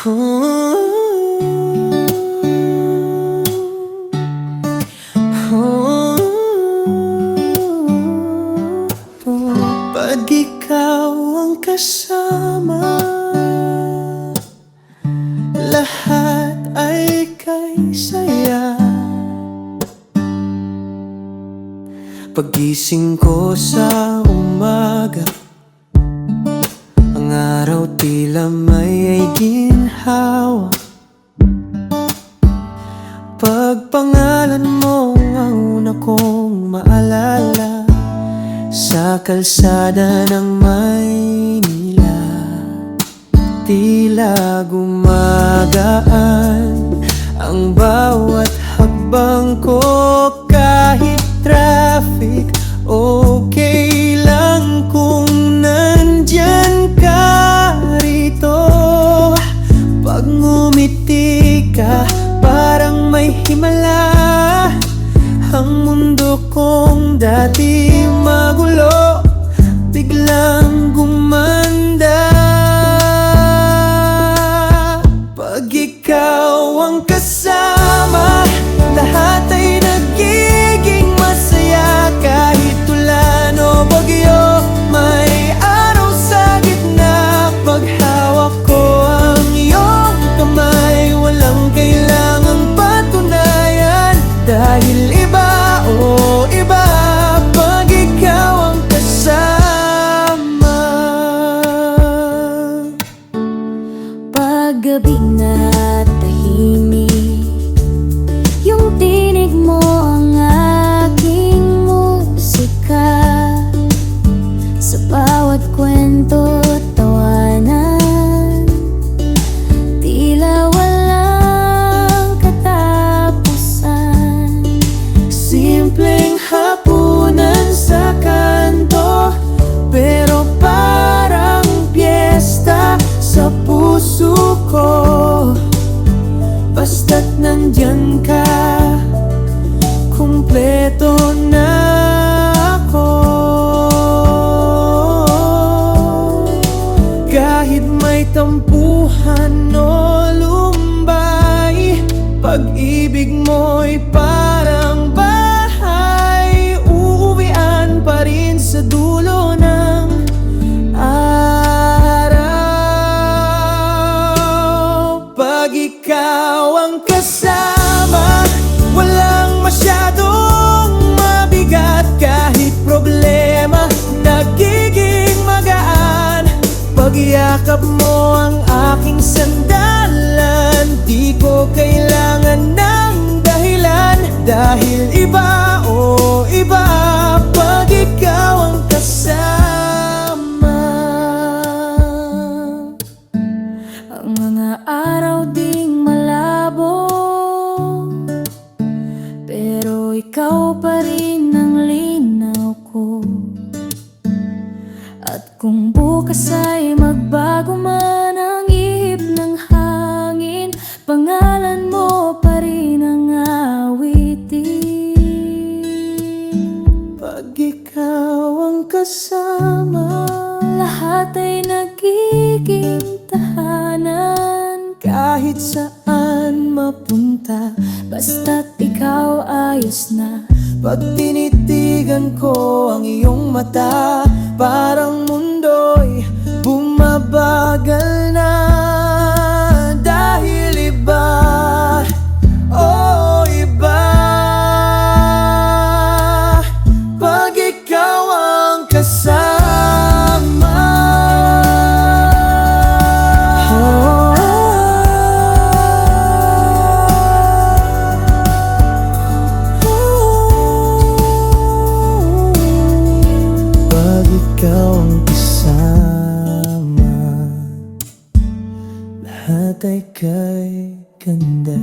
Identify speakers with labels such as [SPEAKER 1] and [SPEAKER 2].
[SPEAKER 1] Pag ikaw ang kasama Lahat ay kay saya. Pagising ko sa umaga Ang araw tila may ay ginhawa Pagpangalan mo ang una kong maalala Sa kalsada ng Maynila. Tila gumagaan Ang bawat hakbang ko Ang mundo kong dati magulo Biglang Gobinda Basta't nandyan ka Kumpleto na ako. Kahit may tampuhan o lumbay Pag-ibig mo'y parang Pag ikaw ang kasama Walang masyadong mabigat. Kahit problema nagiging magaan. Pagyakap mo ang aking sandalan Di ko kailangan ng ang
[SPEAKER 2] linaw ko. At kung bukas ay magbago man ang ihip ng hangin Pangalan mo pa rin ang awitin.
[SPEAKER 1] Pag ikaw ang kasama
[SPEAKER 2] Lahat ay nagiging
[SPEAKER 1] Kahit saan mapunta
[SPEAKER 2] Basta't ikaw ayos na
[SPEAKER 1] Pag tinitigan ko ang iyong mata Parang ikaw ang kasama Lahat ay kay ganda